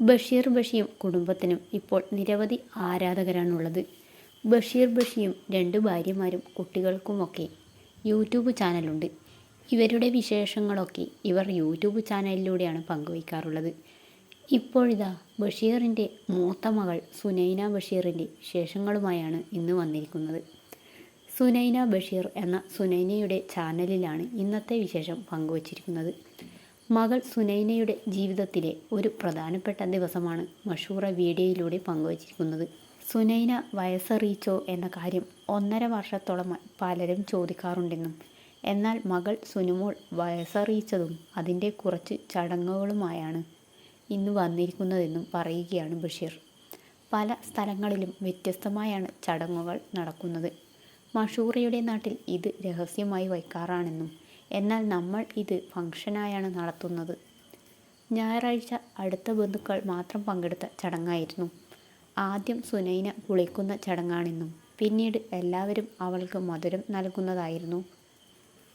ബഷീർ ബഷിയും കുടുംബത്തിനും ഇപ്പോൾ നിരവധി ആരാധകരാണുള്ളത്. ബഷീർ ബഷിയും രണ്ട് ഭാര്യമാരും കുട്ടികൾക്കുമൊക്കെ യൂട്യൂബ് ചാനലുണ്ട്. ഇവരുടെ വിശേഷങ്ങളൊക്കെ ഇവർ യൂട്യൂബ് ചാനലിലൂടെയാണ് പങ്കുവയ്ക്കാറുള്ളത്. ഇപ്പോഴിതാ ബഷീറിന്റെ മൂത്ത മകൾ സുനൈന ബഷീറിന്റെ വിശേഷങ്ങളുമായാണ് ഇന്ന് വന്നിരിക്കുന്നത്. സുനൈന ബഷീർ എന്ന സുനൈനയുടെ ചാനലിലാണ് ഇന്നത്തെ വിശേഷം പങ്കുവച്ചിരിക്കുന്നത്. മകൾ സുനൈനയുടെ ജീവിതത്തിലെ ഒരു പ്രധാനപ്പെട്ട ദിവസമാണ് മഷൂറ വീഡിയോയിലൂടെ പങ്കുവച്ചിരിക്കുന്നത്. സുനൈന വയസ്സറിയിച്ചോ എന്ന കാര്യം ഒന്നര വർഷത്തോളമായി പലരും ചോദിക്കാറുണ്ടെന്നും എന്നാൽ മകൾ സുനുമോൾ വയസ്സറിയിച്ചതും അതിന്റെ കുറച്ച് ചടങ്ങുകളുമായാണ് ഇന്ന് വന്നിരിക്കുന്നതെന്നും പറയുകയാണ് ബഷീർ. പല സ്ഥലങ്ങളിലും വ്യത്യസ്തമായാണ് ചടങ്ങുകൾ നടക്കുന്നത്. മഷൂറയുടെ നാട്ടിൽ ഇത് രഹസ്യമായി വയ്ക്കാറാണെന്നും എന്നാൽ നമ്മൾ ഇത് ഫംഗ്ഷനായാണ് നടത്തുന്നത്. ഞായറാഴ്ച അടുത്ത ബന്ധുക്കൾ മാത്രം പങ്കെടുത്ത ചടങ്ങായിരുന്നു. ആദ്യം സുനൈന കുളിക്കുന്ന ചടങ്ങാണെന്നും പിന്നീട് എല്ലാവരും അവൾക്ക് മധുരം നൽകുന്നതായിരുന്നു.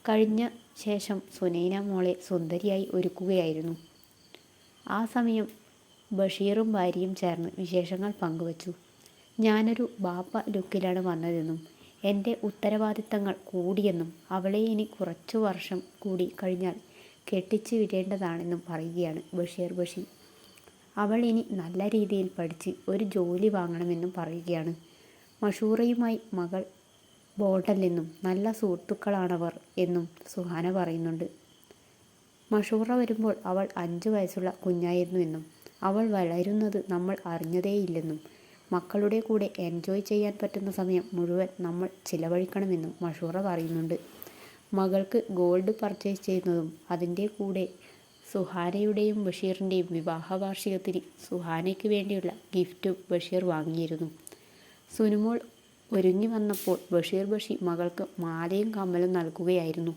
കഴിഞ്ഞ ശേഷം സുനൈന മോളെ സുന്ദരിയായി ഒരുക്കുകയായിരുന്നു. ആ സമയം ബഷീറും ഭാര്യയും ചേർന്ന് വിശേഷങ്ങൾ പങ്കുവച്ചു. ഞാനൊരു ബാപ്പ ലുക്കിലാണ് വന്നതെന്നും എന്റെ ഉത്തരവാദിത്തങ്ങൾ കൂടിയെന്നും അവളെ ഇനി കുറച്ചു വർഷം കൂടി കഴിഞ്ഞാൽ കെട്ടിച്ചു വിടേണ്ടതാണെന്നും പറയുകയാണ് ബഷീർ ബഷി അവൾ ഇനി നല്ല രീതിയിൽ പഠിച്ച് ഒരു ജോലി വാങ്ങണമെന്നും പറയുകയാണ്. മഷൂറയുമായി മകൾ ബോട്ടല്ലെന്നും നല്ല സുഹൃത്തുക്കളാണവർ എന്നും സുഹാന പറയുന്നുണ്ട്. മഷൂറ വരുമ്പോൾ അവൾ അഞ്ച് വയസ്സുള്ള കുഞ്ഞായിരുന്നു എന്നും അവൾ വളരുന്നത് നമ്മൾ അറിഞ്ഞതേയില്ലെന്നും മക്കളുടെ കൂടെ എൻജോയ് ചെയ്യാൻ പറ്റുന്ന സമയം മുഴുവൻ നമ്മൾ ചിലവഴിക്കണമെന്നും മഷൂറ പറയുന്നുണ്ട്. മകൾക്ക് ഗോൾഡ് പർച്ചേസ് ചെയ്യുന്നതും അതിന്റെ കൂടെ സുഹാനയുടെയും ബഷീറിന്റെയും വിവാഹ വാർഷികത്തിന് സുഹാനയ്ക്ക് വേണ്ടിയുള്ള ഗിഫ്റ്റും ബഷീർ വാങ്ങിയിരുന്നു. സുനുമോൾ ഒരുങ്ങി വന്നപ്പോൾ ബഷീർ ബഷി മകൾക്ക് മാലയും കമ്മലും നൽകുകയായിരുന്നു.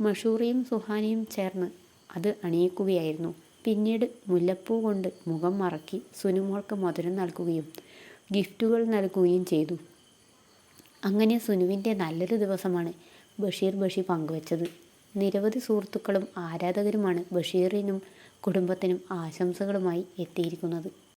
മഷൂറിയും സുഹാനയും ചേർന്ന് അത് അണിയിക്കുകയായിരുന്നു. പിന്നീട് മുല്ലപ്പൂ കൊണ്ട് മുഖം മറക്കി സുനുമോൾക്ക് മധുരം നൽകുകയും ഗിഫ്റ്റുകൾ നൽകുകയും ചെയ്തു. അങ്ങനെ സുനുവിന്റെ നല്ലൊരു ദിവസമാണ് ബഷീർ ബഷി പങ്കുവച്ചത്. നിരവധി സുഹൃത്തുക്കളും ആരാധകരുമാണ് ബഷീറിനും കുടുംബത്തിനും ആശംസകളുമായി എത്തിയിരിക്കുന്നത്.